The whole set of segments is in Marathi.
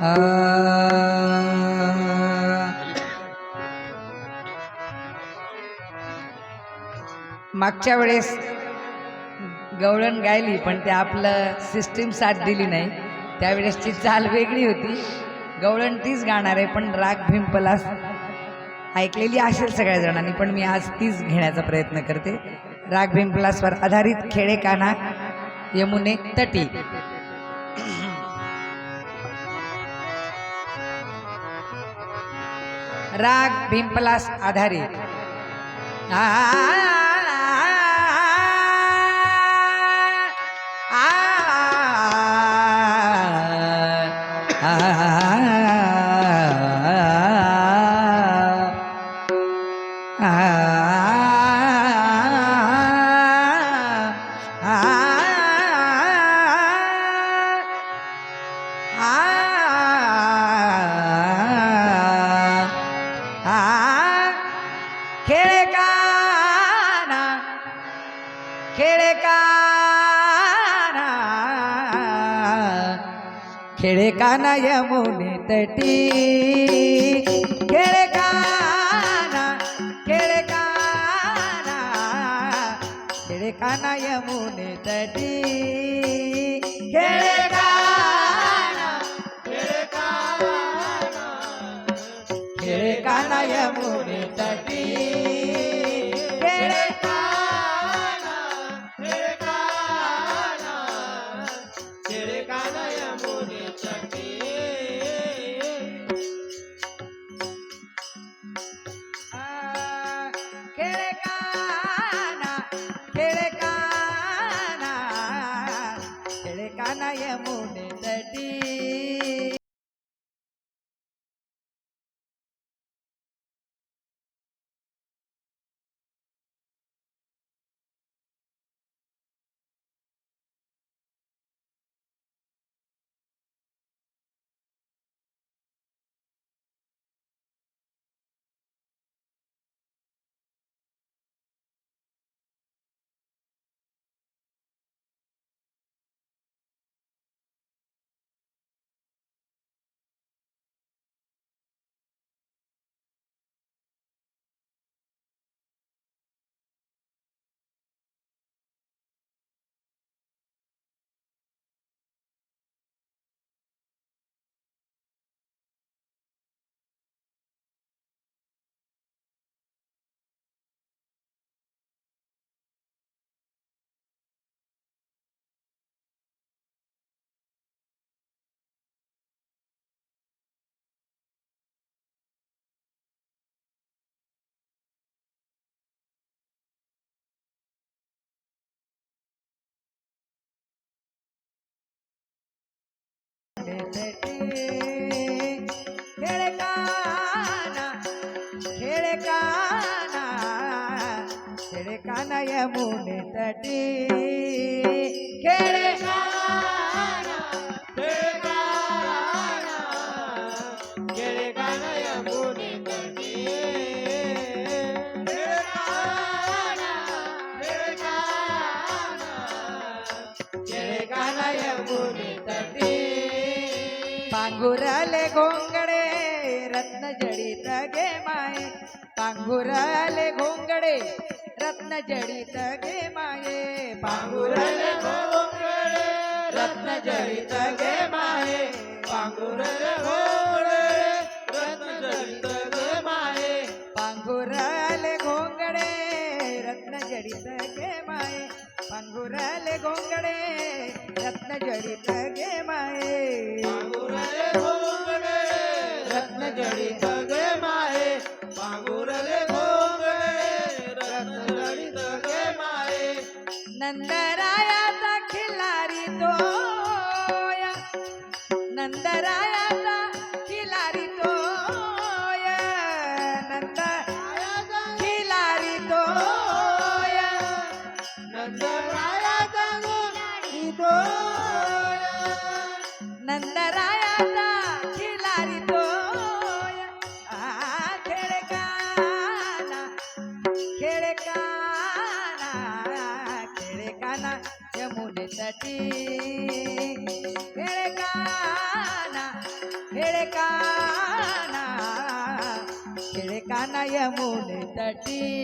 아... मागच्या वेळेस गवळण गायली पण ते आपलं सिस्टीम साथ दिली नाही. त्यावेळेसची चाल वेगळी होती. गवळण तीच गाणार आहे पण राग भिंपलास ऐकलेली असेल सगळ्या जणांनी पण मी आज तीच घेण्याचा प्रयत्न करते. राग भिंपलासवर आधारित खेडे काना यमुने तटी. राग भिंपलास आधारित. கேளக்கான கேளக்கா खेळे काना यमुने तटी. खेळे काना खेळे काना खेळे काना यमुने तटी. खेळे काना खेळे काना यमुने तटी. यमुने तटी खेळे खेळे काना घोंगडे रत्न जडित गे माये पांगुराले घोंगडे रत्न जडित गे माये. पांघुरले घोंगडे रत्न जडित गे माये. पांघुरले घोंगडे रत्न जडित गे माये. पांघुरले घोंगडे रत्न जडित गे माये. पांघुरले घोंगडे रत्न जडित गे माये. रत्न जडित खेळ काना यमुने तटी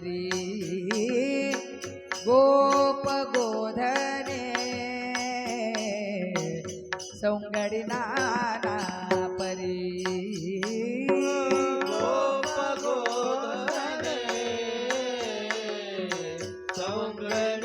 ಹರಿ ಗೋಪ ಗೋಧನೆ ಸೌಂಗಡಿ ನಾನಾ ಪರಿ ಗೋಪ ಗೋಧನೆ ಸೌಂಗಡ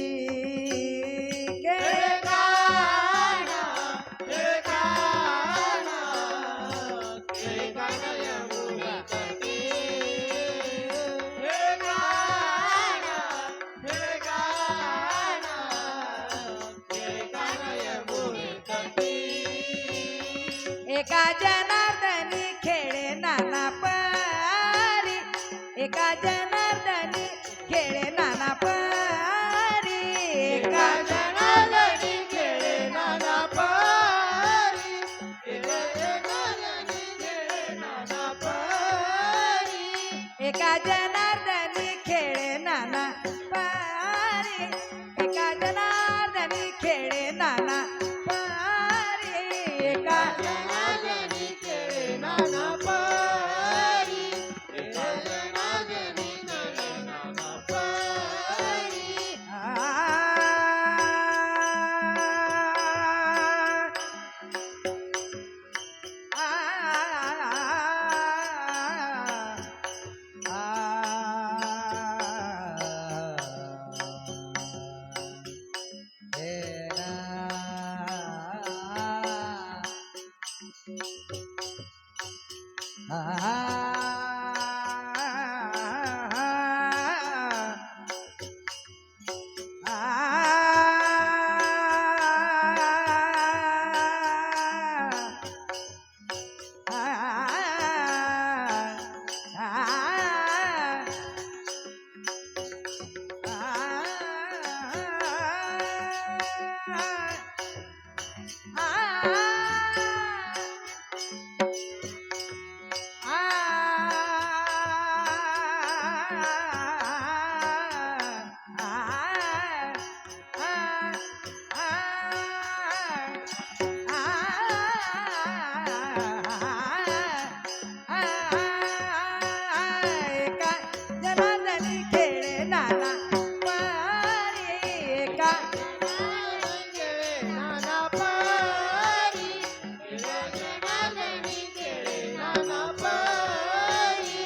एका जनार्दनी खेळे नाना पारी. एका जन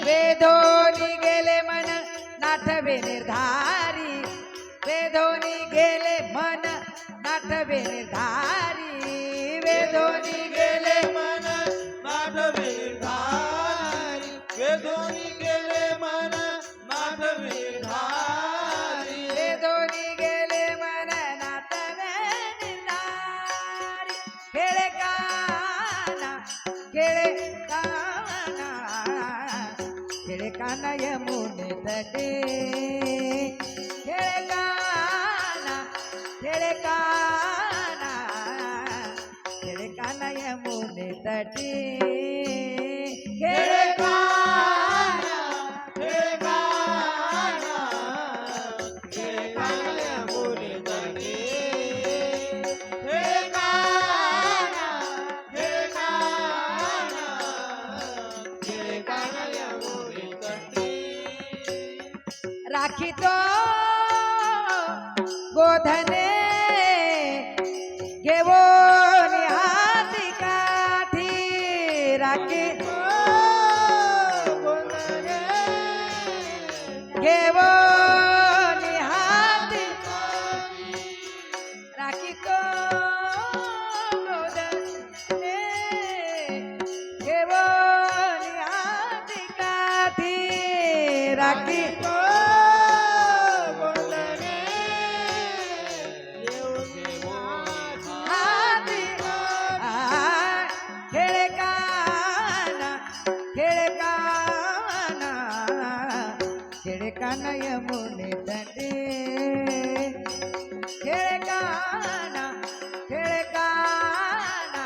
वेदोनी गेले मन नाठवे निर्धारी वेदोनी गेले मन नाठवे निर्धारी वेदोनी Kerekana, kerekana, kerekana, yemune tati, kerekana. রাখিত। গোধনে গেব নিহাতি কাঠি রাখি গেব নিহাতি রাখিত। রাখি खेळ काना यमुने तटे खेळ काना खेळ काना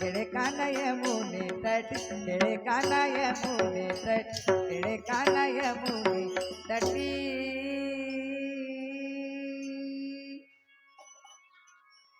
खेळ काना यमुने तट खेळ काना यमुने तट खेळ यमुने तटी।